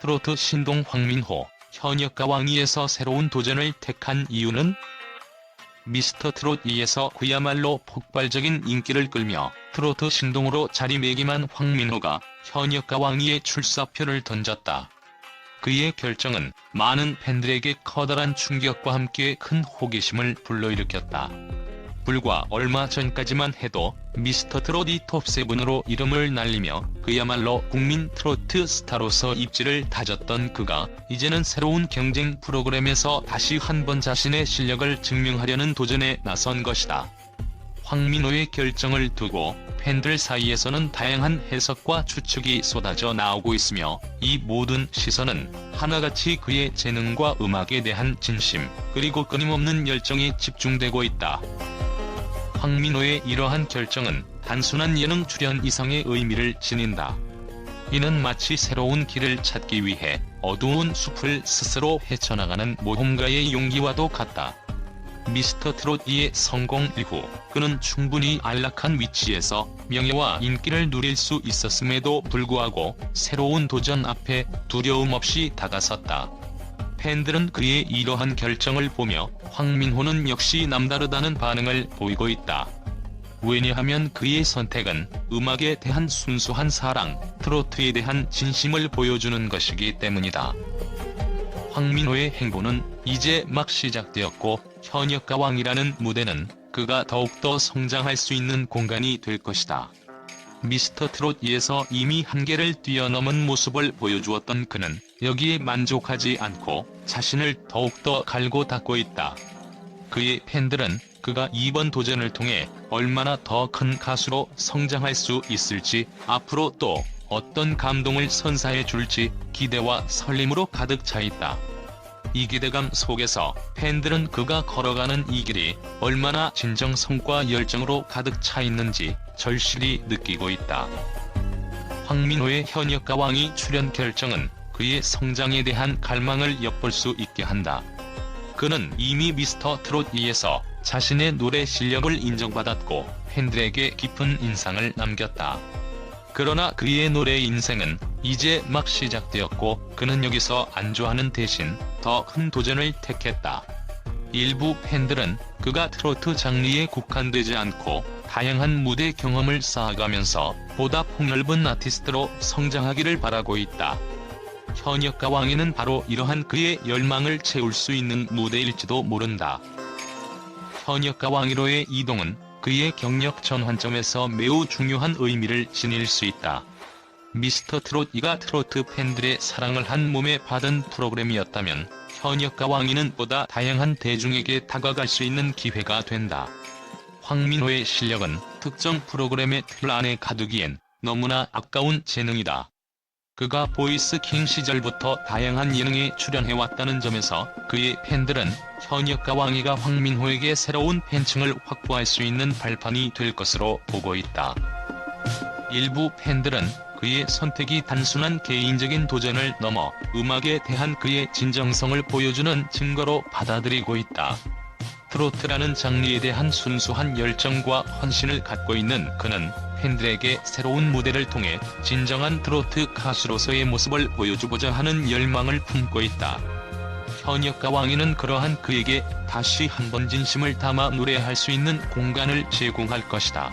트로트 신동 황민호, 현역가 왕위에서 새로운 도전을 택한 이유는 미스터 트롯 2에서 그야말로 폭발적인 인기를 끌며 트로트 신동으로 자리매김한 황민호가 현역가 왕위에 출사표를 던졌다. 그의 결정은 많은 팬들에게 커다란 충격과 함께 큰 호기심을 불러일으켰다. 불과 얼마 전까지만 해도 미스터 트롯이 톱7으로 이름을 날리며 그야말로 국민 트로트 스타로서 입지를 다졌던 그가 이제는 새로운 경쟁 프로그램에서 다시 한번 자신의 실력을 증명하려는 도전에 나선 것이다. 황민호의 결정을 두고 팬들 사이에서는 다양한 해석과 추측이 쏟아져 나오고 있으며 이 모든 시선은 하나같이 그의 재능과 음악에 대한 진심 그리고 끊임없는 열정이 집중되고 있다. 황민호의 이러한 결정은 단순한 예능 출연 이상의 의미를 지닌다. 이는 마치 새로운 길을 찾기 위해 어두운 숲을 스스로 헤쳐나가는 모험가의 용기와도 같다. 미스터 트롯 2의 성공 이후 그는 충분히 안락한 위치에서 명예와 인기를 누릴 수 있었음에도 불구하고 새로운 도전 앞에 두려움 없이 다가섰다. 팬들은 그의 이러한 결정을 보며 황민호는 역시 남다르다는 반응을 보이고 있다. 왜냐하면 그의 선택은 음악에 대한 순수한 사랑, 트로트에 대한 진심을 보여주는 것이기 때문이다. 황민호의 행보는 이제 막 시작되었고 현역가 왕이라는 무대는 그가 더욱더 성장할 수 있는 공간이 될 것이다. 미스터 트롯 2에서 이미 한계를 뛰어넘은 모습을 보여주었던 그는 여기에 만족하지 않고 자신을 더욱더 갈고 닦고 있다. 그의 팬들은 그가 이번 도전을 통해 얼마나 더 큰 가수로 성장할 수 있을지 앞으로 또 어떤 감동을 선사해 줄지 기대와 설렘으로 가득 차 있다. 이 기대감 속에서 팬들은 그가 걸어가는 이 길이 얼마나 진정 성과 열정으로 가득 차 있는지 절실히 느끼고 있다. 황민호의 현역 가 왕이 출연 결정은 그의 성장에 대한 갈망을 엿볼 수 있게 한다. 그는 이미 미스터 트롯 2에서 자신의 노래 실력을 인정받았고 팬들에게 깊은 인상을 남겼다. 그러나 그의 노래 인생은 이제 막 시작되었고 그는 여기서 안주하는 대신 더 큰 도전을 택했다. 일부 팬들은 그가 트로트 장르에 국한되지 않고 다양한 무대 경험을 쌓아가면서 보다 폭넓은 아티스트로 성장하기를 바라고 있다. 현역가 왕위는 바로 이러한 그의 열망을 채울 수 있는 무대일지도 모른다. 현역가 왕위로의 이동은 그의 경력 전환점에서 매우 중요한 의미를 지닐 수 있다. 미스터 트롯 2가 트로트 팬들의 사랑을 한 몸에 받은 프로그램이었다면 현역가 왕위는 보다 다양한 대중에게 다가갈 수 있는 기회가 된다. 황민호의 실력은 특정 프로그램의 틀 안에 가두기엔 너무나 아까운 재능이다. 그가 보이스킹 시절부터 다양한 예능에 출연해왔다는 점에서 그의 팬들은 현역가 왕이가 황민호에게 새로운 팬층을 확보할 수 있는 발판이 될 것으로 보고 있다. 일부 팬들은 그의 선택이 단순한 개인적인 도전을 넘어 음악에 대한 그의 진정성을 보여주는 증거로 받아들이고 있다. 트로트라는 장르에 대한 순수한 열정과 헌신을 갖고 있는 그는 팬들에게 새로운 무대를 통해 진정한 트로트 가수로서의 모습을 보여주고자 하는 열망을 품고 있다. 현역가 왕위는 그러한 그에게 다시 한번 진심을 담아 노래할 수 있는 공간을 제공할 것이다.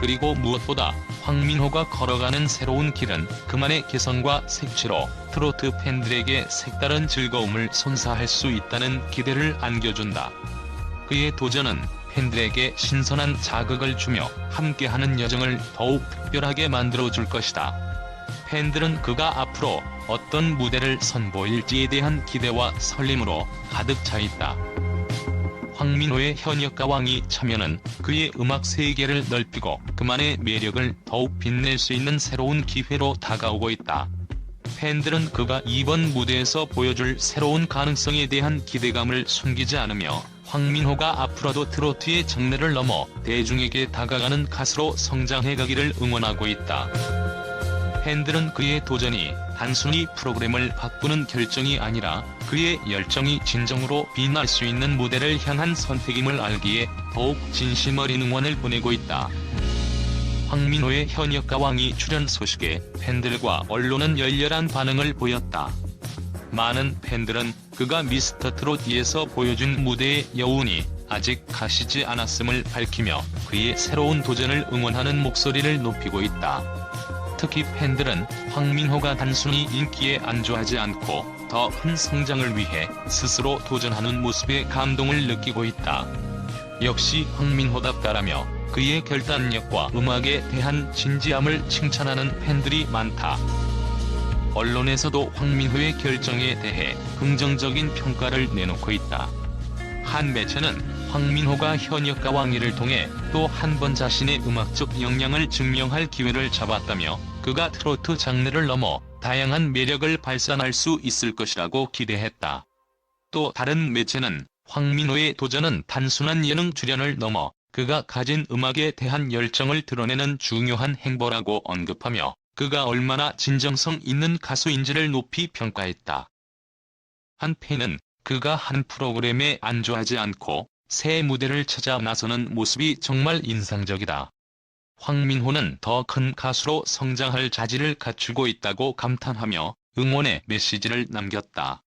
그리고 무엇보다 황민호가 걸어가는 새로운 길은 그만의 개성과 색채로 트로트 팬들에게 색다른 즐거움을 선사할 수 있다는 기대를 안겨준다. 그의 도전은 팬들에게 신선한 자극을 주며 함께하는 여정을 더욱 특별하게 만들어줄 것이다. 팬들은 그가 앞으로 어떤 무대를 선보일지에 대한 기대와 설렘으로 가득 차 있다. 황민호의 현역 가 왕이 참여는 그의 음악 세계를 넓히고 그만의 매력을 더욱 빛낼 수 있는 새로운 기회로 다가오고 있다. 팬들은 그가 이번 무대에서 보여줄 새로운 가능성에 대한 기대감을 숨기지 않으며 황민호가 앞으로도 트로트의 장르를 넘어 대중에게 다가가는 가수로 성장해가기를 응원하고 있다. 팬들은 그의 도전이 단순히 프로그램을 바꾸는 결정이 아니라 그의 열정이 진정으로 빛날 수 있는 무대를 향한 선택임을 알기에 더욱 진심 어린 응원을 보내고 있다. 황민호의 현역 가왕이 출연 소식에 팬들과 언론은 열렬한 반응을 보였다. 많은 팬들은 그가 미스터 트롯 2에서 보여준 무대의 여운이 아직 가시지 않았음을 밝히며 그의 새로운 도전을 응원하는 목소리를 높이고 있다. 특히 팬들은 황민호가 단순히 인기에 안주하지 않고 더 큰 성장을 위해 스스로 도전하는 모습에 감동을 느끼고 있다. 역시 황민호답다라며 그의 결단력과 음악에 대한 진지함을 칭찬하는 팬들이 많다. 언론에서도 황민호의 결정에 대해 긍정적인 평가를 내놓고 있다. 한 매체는 황민호가 현역 가왕이를 통해 또 한 번 자신의 음악적 역량을 증명할 기회를 잡았다며 그가 트로트 장르를 넘어 다양한 매력을 발산할 수 있을 것이라고 기대했다. 또 다른 매체는 황민호의 도전은 단순한 예능 출연을 넘어 그가 가진 음악에 대한 열정을 드러내는 중요한 행보라고 언급하며 그가 얼마나 진정성 있는 가수인지를 높이 평가했다. 한 팬은 그가 한 프로그램에 안주하지 않고 새 무대를 찾아 나서는 모습이 정말 인상적이다. 황민호는 더 큰 가수로 성장할 자질을 갖추고 있다고 감탄하며 응원의 메시지를 남겼다.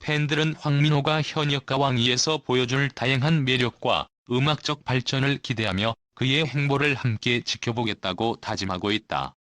팬들은 황민호가 현역 가왕이에서 보여줄 다양한 매력과 음악적 발전을 기대하며 그의 행보를 함께 지켜보겠다고 다짐하고 있다.